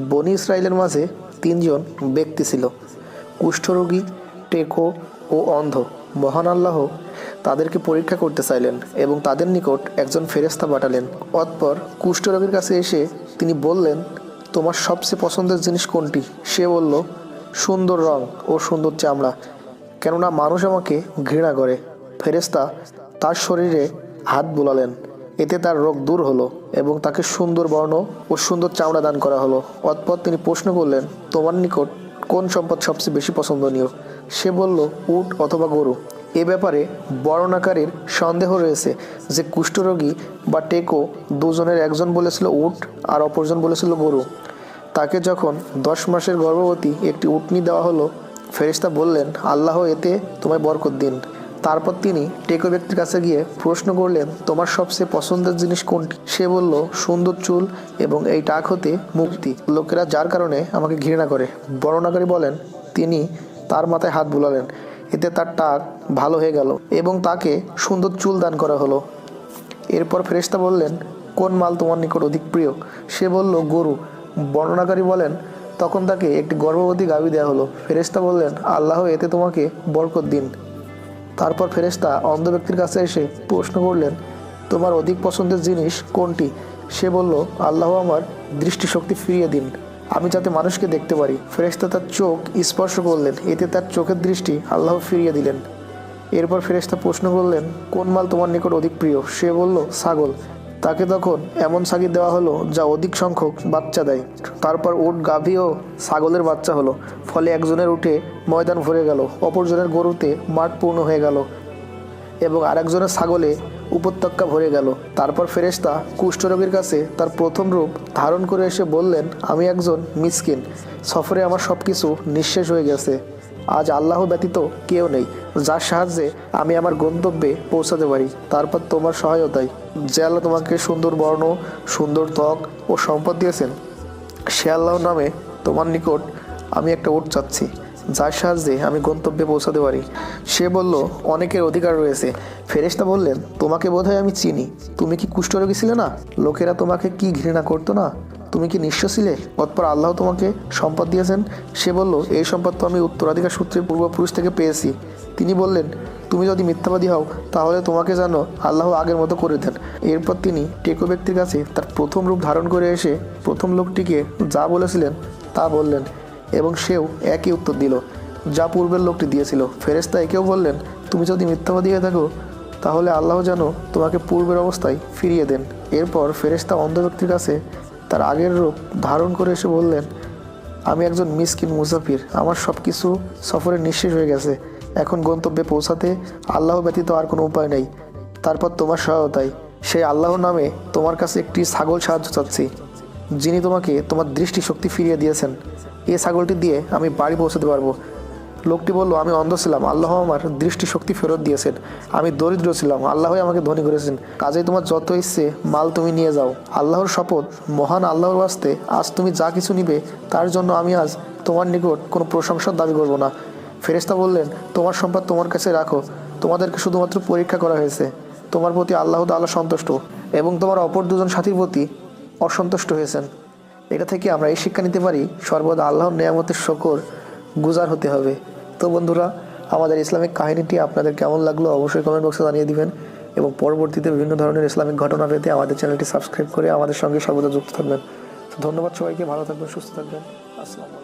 বনি ইসরায়েলের মাঝে তিনজন ব্যক্তি ছিল। কুষ্ঠরোগী, টেকো ও অন্ধ। মহান আল্লাহ তাদেরকে পরীক্ষা করতে চাইলেন এবং তাদের নিকট একজন ফেরেস্তা পাঠালেন। অতপর কুষ্ঠরোগীর কাছে এসে তিনি বললেন, তোমার সবচেয়ে পছন্দের জিনিস কোনটি? সে বলল, সুন্দর রং ও সুন্দর চামড়া। কেননা মানুষ আমাকে ঘৃণা করে। ফেরেস্তা তার শরীরে হাত বুলালেন। এতে তার রোগ দূর হলো এবং তাকে সুন্দর বর্ণ ও সুন্দর চামড়া দান করা হলো। অতপর তিনি প্রশ্ন করলেন, তোমার নিকট কোন সম্পদ সবচেয়ে বেশি পছন্দনীয়? সে বলল, উট অথবা গরু। এ ব্যাপারে বর্ণনাকারীর সন্দেহ রয়েছে যে কুষ্ঠরোগী বা টেকো দুজনের একজন বলেছিল উট আর অপরজন বলেছিল গরু। তাকে যখন দশ মাসের গর্ভবতী একটি উটনি দেওয়া হলো ফেরিস্তা বললেন, আল্লাহ এতে তোমায় বরকত দিন। তারপর তিনি টেকো ব্যক্তির কাছে গিয়ে প্রশ্ন করলেন, তোমার সবচেয়ে পছন্দের জিনিস কোনটি? সে বলল, সুন্দর চুল এবং এই টাক হতে মুক্তি। লোকেরা যার কারণে আমাকে ঘৃণা করে। বর্ণনাকারী বলেন, তিনি তার মাথায় হাত বুলালেন। এতে তার টাক ভালো হয়ে গেল এবং তাকে সুন্দর চুল দান করা হলো। এরপর ফেরেশতা বললেন, কোন মাল তোমার নিকট অধিক প্রিয়? সে বলল, গরু। বর্ণনাকারী বলেন, তখন তাকে একটি গর্ভবতী গাভী দেওয়া হলো। ফেরেশতা বললেন, আল্লাহ এতে তোমাকে বরকত দিন। তারপর ফেরেস্তা অন্ধ ব্যক্তির কাছে এসে প্রশ্ন করলেন, তোমার অধিক পছন্দের জিনিস কোনটি? সে বলল, আল্লাহ আমার দৃষ্টিশক্তি ফিরিয়ে দিন, আমি যাতে মানুষকে দেখতে পারি। ফেরেস্তা তার চোখ স্পর্শ করলেন, এতে তার চোখের দৃষ্টি আল্লাহ ফিরিয়ে দিলেন। এরপর ফেরেস্তা প্রশ্ন করলেন, কোন মাল তোমার নিকট অধিক প্রিয়? সে বলল, ছাগল। তাকে তখন এমন সাগি দেওয়া হলো যা অধিক সংখ্যক বাচ্চা দেয়। তারপর উট, গাভী ও ছাগলের বাচ্চা হলো। ফলে একজনের উঠে ময়দান ভরে গেল, অপরজনের গরুতে মাঠ পূর্ণ হয়ে গেল এবং আরেকজনের ছাগলে উপত্যকা ভরে গেল। তারপর ফেরেশতা কুষ্ঠরোগীর কাছে তার প্রথম রূপ ধারণ করে এসে বললেন, আমি একজন মিসকিন। সফরে আমার সব কিছু নিঃশেষ হয়ে গেছে। আজ আল্লাহ ব্যতীত কেউ নেই, যার সাহায্যে আমি আমার গন্তব্যে পৌঁছাতে পারি। তারপর তোমার সহায়তায়। যে আল্লাহ তোমাকে সুন্দর বর্ণ, সুন্দর ত্বক ও সম্পদ দিয়েছেন, সে আল্লাহর নামে তোমার নিকট আমি একটা উট চাচ্ছি, যার সাহায্যে আমি গন্তব্যে পৌঁছাতে পারি। সে বলল, অনেকের অধিকার রয়েছে। ফেরেশতা বললেন, তোমাকে বোধহয় আমি চিনি। তুমি কি কুষ্ঠরোগী ছিলে না? লোকেরা তোমাকে কি ঘৃণা করতো না? তুমি কি নিঃস্ব ছিলে? অতপর আল্লাহ তোমাকে সম্পদ দিয়েছেন। সে বলল, এই সম্পদ তো আমি উত্তরাধিকার সূত্রে পূর্বপুরুষ থেকে পেয়েছি। তিনি বললেন, তুমি যদি মিথ্যাবাদী হও, তাহলে তোমাকে যেন আল্লাহ আগের মতো করে দেন। এরপর তিনি টেকো ব্যক্তির কাছে তার প্রথম রূপ ধারণ করে এসে প্রথম লোকটিকে যা বলেছিলেন তা বললেন এবং সেও একই উত্তর দিল, যা পূর্বের লোকটি দিয়েছিল। ফেরেস্তা একেও বললেন, তুমি যদি মিথ্যাবাদী হয়ে থাকো, তাহলে আল্লাহ যেন তোমাকে পূর্বের অবস্থায় ফিরিয়ে দেন। এরপর ফেরেস্তা অন্ধ ব্যক্তির কাছে তার আগের রূপ ধারণ করে এসে বললেন, আমি একজন মিসকিন মুসাফির, আমার সব কিছু সফরে নিঃশেষ হয়ে গেছে। এখন গন্তব্যে পৌঁছাতে আল্লাহ ব্যতীত আর কোনো উপায় নেই। তারপর তোমার সহায়তায়। সেই আল্লাহর নামে তোমার কাছে একটি ছাগল সাহায্য চাচ্ছি, যিনি তোমাকে তোমার দৃষ্টিশক্তি ফিরিয়ে দিয়েছেন। এই ছাগলটি দিয়ে আমি বাড়ি পৌঁছাতে পারব। লোকটি বলল, আমি অন্ধ ছিলাম। আল্লাহ আমার দৃষ্টিশক্তি ফেরত দিয়েছেন। আমি দরিদ্র ছিলাম। আল্লাহই আমাকে ধনী করেছেন। কাজেই তোমার যত ইচ্ছে, মাল তুমি নিয়ে যাও। আল্লাহর শপথ, মহান আল্লাহর বাস্তে আজ তুমি যা কিছু নিবে, তার জন্য আমি আজ তোমার নিকট কোনো প্রশংসার দাবি করব না। ফেরেস্তা বললেন, তোমার সম্পদ তোমার কাছে রাখো। তোমাদেরকে শুধুমাত্র পরীক্ষা করা হয়েছে। তোমার প্রতি আল্লাহ তাআলা সন্তুষ্ট এবং তোমার অপর দুজন সাথীর প্রতি অসন্তুষ্ট হয়েছেন। এটা থেকে আমরা এই শিক্ষা নিতে পারি, সর্বদা আল্লাহর নিয়ামতের শকর গুজার হতে হবে। তো বন্ধুরা, আমাদের ইসলামিক কাহিনীটি আপনাদের কেমন লাগল অবশ্যই কমেন্ট বক্সে জানিয়ে দিবেন এবং পরবর্তীতে বিভিন্ন ধরনের ইসলামিক ঘটনা পেতে আমাদের চ্যানেলটি সাবস্ক্রাইব করে আমাদের সঙ্গে সর্বদা যুক্ত থাকবেন। তো ধন্যবাদ সবাইকে, ভালো থাকবেন, সুস্থ থাকবেন। আসসালামু